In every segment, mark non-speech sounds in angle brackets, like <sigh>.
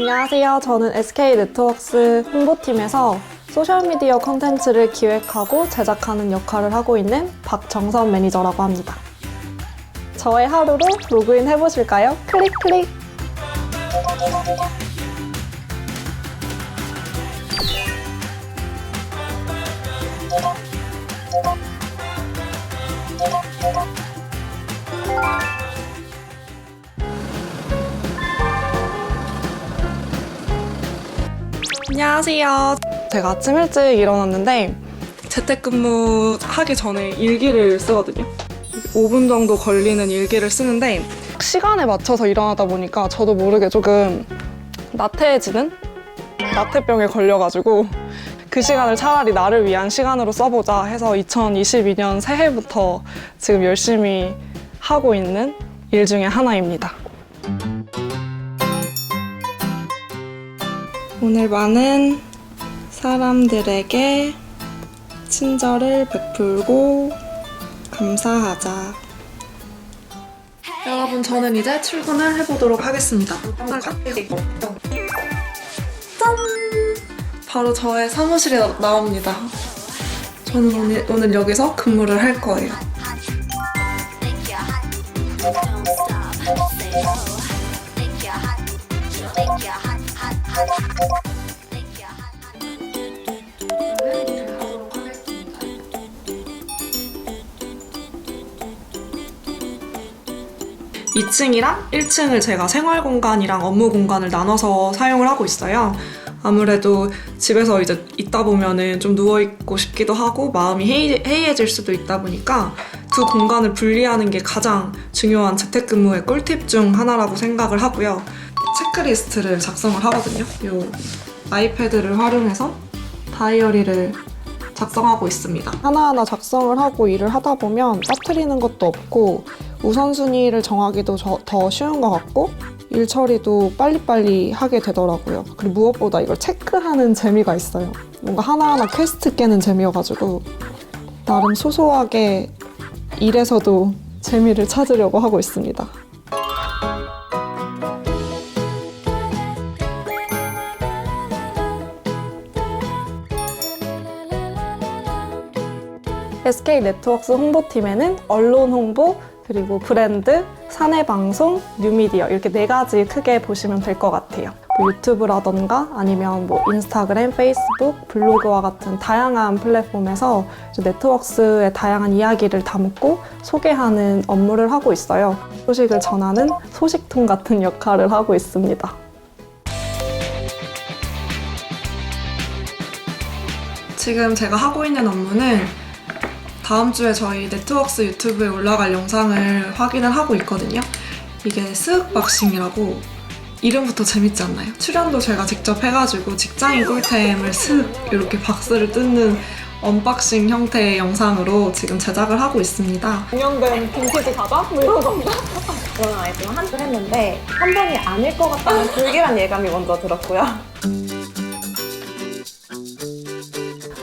안녕하세요. 저는 SK 네트워크스 홍보팀에서 소셜미디어 콘텐츠를 기획하고 제작하는 역할을 하고 있는 박정선 매니저라고 합니다. 저의 하루로 로그인 해보실까요? 클릭 클릭! 안녕하세요. 제가 아침 일찍 일어났는데 재택근무 하기 전에 일기를 쓰거든요. 5분 정도 걸리는 일기를 쓰는데 시간에 맞춰서 일어나다 보니까 저도 모르게 조금 나태해지는 나태병에 걸려가지고 그 시간을 차라리 나를 위한 시간으로 써보자 해서 2022년 새해부터 지금 열심히 하고 있는 일 중에 하나입니다. 오늘 많은 사람들에게 친절을 베풀고 감사하자. 여러분, 저는 이제 출근을 해보도록 하겠습니다. 짠! 바로 저의 사무실에 나- 나옵니다. 저는 오늘, 오늘 여기서 근무를 할 거예요. 2층이랑 1층을 제가 생활 공간이랑 업무 공간을 나눠서 사용을 하고 있어요. 아무래도 집에서 이제 있다 보면은 좀 누워있고 싶기도 하고 마음이 해이, 해이해질 수도 있다 보니까 두 공간을 분리하는 게 가장 중요한 재택근무의 꿀팁 중 하나라고 생각을 하고요. 체크리스트를 작성을 하거든요. 요 아이패드를 활용해서 다이어리를 작성하고 있습니다. 하나하나 작성을 하고 일을 하다 보면 빠뜨리는 것도 없고 우선순위를 정하기도 저- 더 쉬운 것 같고 일 처리도 빨리빨리 하게 되더라고요. 그리고 무엇보다 이걸 체크하는 재미가 있어요. 뭔가 하나하나 퀘스트 깨는 재미여가지고 나름 소소하게 일에서도 재미를 찾으려고 하고 있습니다. SK 네트워크스 홍보팀에는 언론 홍보, 그리고 브랜드, 사내 방송, 뉴미디어 이렇게 네 가지 크게 보시면 될 것 같아요. 뭐 유튜브라던가 아니면 뭐 인스타그램, 페이스북, 블로그와 같은 다양한 플랫폼에서 이제 네트워크스의 다양한 이야기를 담고 소개하는 업무를 하고 있어요. 소식을 전하는 소식통 같은 역할을 하고 있습니다. 지금 제가 하고 있는 업무는 다음 주에 저희 네트워크스 유튜브에 올라갈 영상을 확인을 하고 있거든요. 이게 스윽박싱이라고 이름부터 재밌지 않나요? 출연도 제가 직접 해가지고 직장인 꿀템을 슥 이렇게 박스를 뜯는 언박싱 형태의 영상으로 지금 제작을 하고 있습니다. 공연된 빈티지 가방? 뭐 이런 건가? 그건 아니지만 한 줄 했는데 한 번이 아닐 것 같다는 불길한 예감이 먼저 들었고요.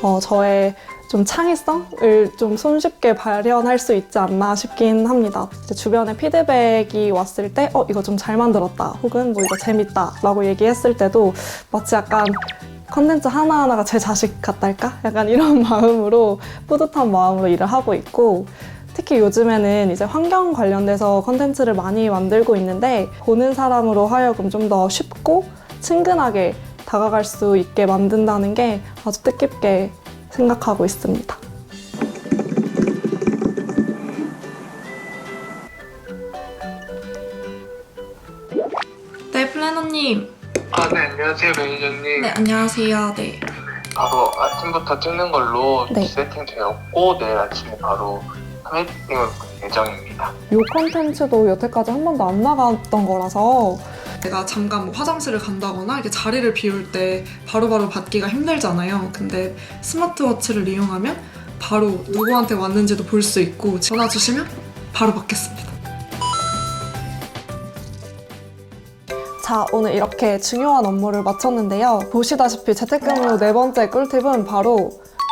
어, 저의 좀 창의성을 좀 손쉽게 발현할 수 있지 않나 싶긴 합니다. 주변에 피드백이 왔을 때, 어, 이거 좀 잘 만들었다. 혹은 뭐 이거 재밌다. 라고 얘기했을 때도 마치 약간 컨텐츠 하나하나가 제 자식 같달까? 약간 이런 <laughs> 마음으로 뿌듯한 마음으로 일을 하고 있고, 특히 요즘에는 이제 환경 관련돼서 컨텐츠를 많이 만들고 있는데, 보는 사람으로 하여금 좀 더 쉽고 친근하게 다가갈 수 있게 만든다는 게 아주 뜻깊게 생각하고 있습니다. 네, 플래너님. 아, 네, 안녕하세요, 매니저님. 네, 안녕하세요. 네. 바로 아침부터 찍는 걸로 네. 세팅되었고, 내일 아침에 바로 볼 예정입니다. 이 콘텐츠도 여태까지 한 번도 안 나갔던 거라서 내가 잠깐 뭐 화장실을 간다거나 이렇게 자리를 비울 때 바로바로 받기가 힘들잖아요. 근데 스마트워치를 이용하면 바로 누구한테 왔는지도 볼 수 있고 전화 주시면 바로 받겠습니다. 자, 오늘 이렇게 중요한 업무를 마쳤는데요. 보시다시피 재택근무 네 번째 꿀팁은 바로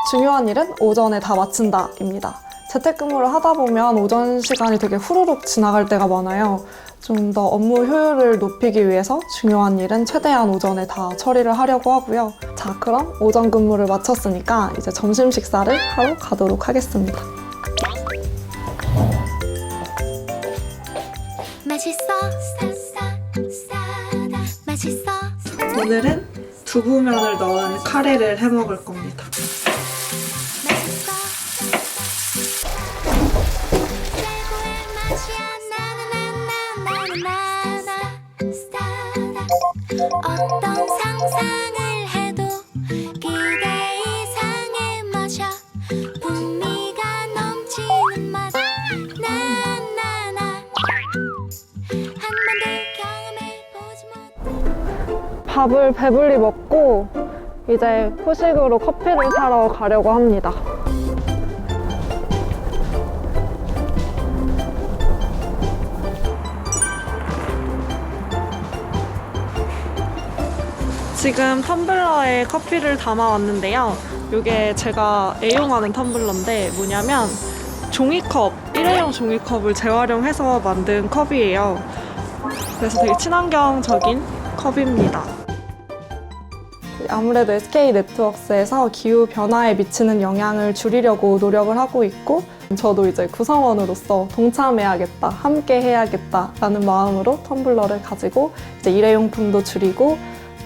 중요한 일은 오전에 다 마친다입니다. 재택근무를 하다 보면 오전 시간이 되게 후루룩 지나갈 때가 많아요. 좀 더 업무 효율을 높이기 위해서 중요한 일은 최대한 오전에 다 처리를 하려고 하고요. 자, 그럼 오전 근무를 마쳤으니까 이제 점심 식사를 하러 가도록 하겠습니다. 맛있어 오늘은 두부면을 넣은 카레를 해 먹을 겁니다. 밥을 배불리 먹고 이제 후식으로 커피를 사러 가려고 합니다. 지금 텀블러에 커피를 담아왔는데요. 이게 제가 애용하는 텀블러인데 뭐냐면 종이컵, 일회용 종이컵을 재활용해서 만든 컵이에요. 그래서 되게 친환경적인 컵입니다. 아무래도 SK 네트워크스에서 기후 변화에 미치는 영향을 줄이려고 노력을 하고 있고 저도 이제 구성원으로서 동참해야겠다, 함께 해야겠다라는 마음으로 텀블러를 가지고 이제 일회용품도 줄이고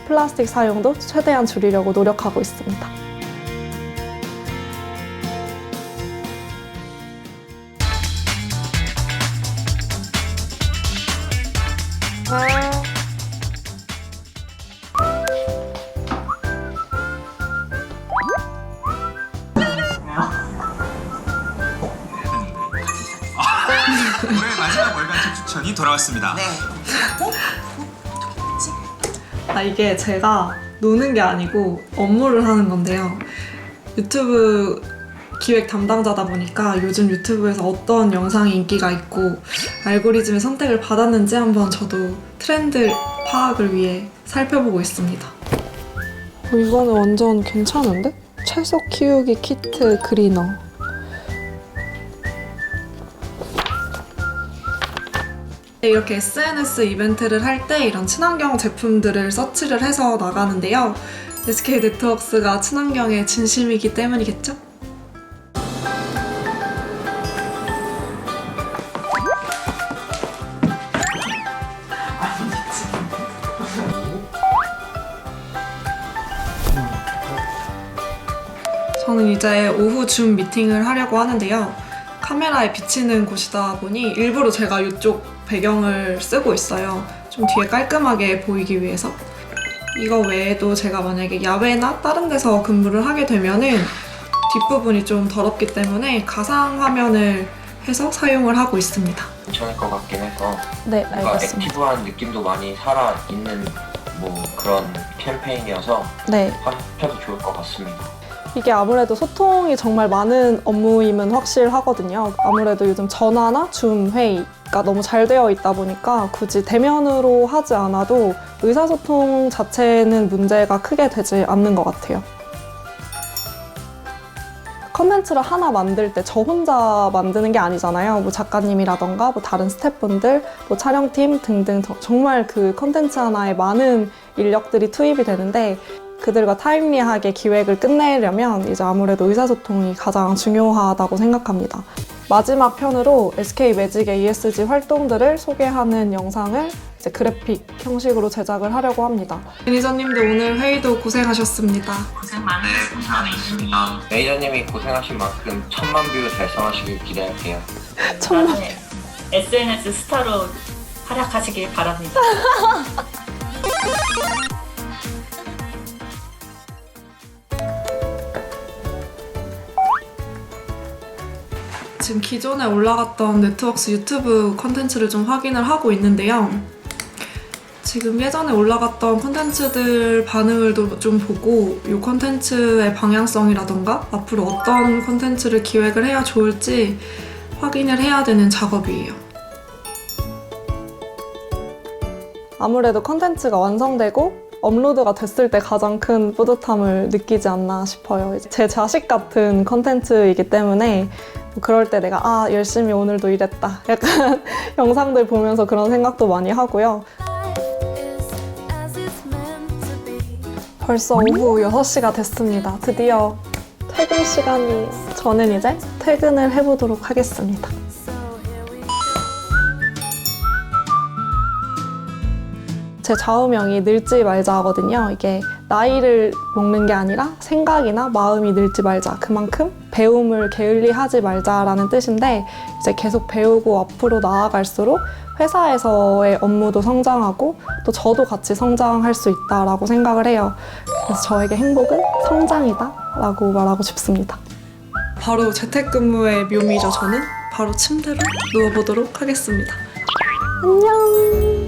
플라스틱 사용도 최대한 줄이려고 노력하고 있습니다. 책 추천이 돌아왔습니다. 아, 이게 제가 노는 게 아니고 업무를 하는 건데요. 유튜브 기획 담당자다 보니까 요즘 유튜브에서 어떤 영상이 인기가 있고 알고리즘의 선택을 받았는지 한번 저도 트렌드 파악을 위해 살펴보고 있습니다. 어, 이거는 완전 괜찮은데? 채소 키우기 키트 그리너. 이렇게 SNS 이벤트를 할 때 이런 친환경 제품들을 서치를 해서 나가는데요. SK 네트워크스가 친환경에 진심이기 때문이겠죠? 저는 이제 오후 줌 미팅을 하려고 하는데요. 카메라에 비치는 곳이다 보니 일부러 제가 이쪽 배경을 쓰고 있어요. 좀 뒤에 깔끔하게 보이기 위해서. 이거 외에도 제가 만약에 야외나 다른 데서 근무를 하게 되면은 뒷부분이 좀 더럽기 때문에 가상 화면을 해서 사용을 하고 있습니다. 괜찮을 것 같긴 해서 네, 뭔가 알겠습니다. 액티브한 느낌도 많이 살아 있는 뭐 그런 캠페인이어서 네. 하셔도 좋을 것 같습니다. 이게 아무래도 소통이 정말 많은 업무임은 확실하거든요. 아무래도 요즘 전화나 줌 회의 가 너무 잘 되어 있다 보니까 굳이 대면으로 하지 않아도 의사소통 자체는 문제가 크게 되지 않는 것 같아요. 컨텐츠를 하나 만들 때 저 혼자 만드는 게 아니잖아요. 뭐 작가님이라던가 뭐 다른 스태프분들, 뭐 촬영팀 등등 저- 정말 그 컨텐츠 하나에 많은 인력들이 투입이 되는데 그들과 타임리하게 기획을 끝내려면 이제 아무래도 의사소통이 가장 중요하다고 생각합니다. 마지막 편으로 SK 매직의 ESG 활동들을 소개하는 영상을 이제 그래픽 형식으로 제작을 하려고 합니다. 매니저님도 오늘 회의도 고생하셨습니다. 네, 감사합니다. 매니저님이 고생하신 만큼 천만 뷰 달성하시길 기대할게요. <laughs> 나중에 SNS 스타로 활약하시길 바랍니다. <laughs> 지금 기존에 올라갔던 네트워크스 유튜브 컨텐츠를 좀 확인을 하고 있는데요. 지금 예전에 올라갔던 컨텐츠들 반응을 도- 좀 보고 이 컨텐츠의 방향성이라던가 앞으로 어떤 컨텐츠를 기획을 해야 좋을지 확인을 해야 되는 작업이에요. 아무래도 컨텐츠가 완성되고 업로드가 됐을 때 가장 큰 뿌듯함을 느끼지 않나 싶어요. 제 자식 같은 컨텐츠이기 때문에 그럴 때 내가 아 열심히 오늘도 일했다 약간 <laughs> 영상들 보면서 그런 생각도 많이 하고요. 벌써 오후 6시가 됐습니다. 드디어 퇴근 시간이 저는 이제 퇴근을 해보도록 하겠습니다. 제 좌우명이 늙지 말자거든요. 이게 나이를 먹는 게 아니라 생각이나 마음이 늙지 말자. 그만큼 배움을 게을리하지 말자라는 뜻인데 이제 계속 배우고 앞으로 나아갈수록 회사에서의 업무도 성장하고 또 저도 같이 성장할 수 있다라고 생각을 해요. 그래서 저에게 행복은 성장이다라고 말하고 싶습니다. 바로 재택근무의 묘미죠, 저는. 바로 침대로 누워보도록 하겠습니다. 안녕.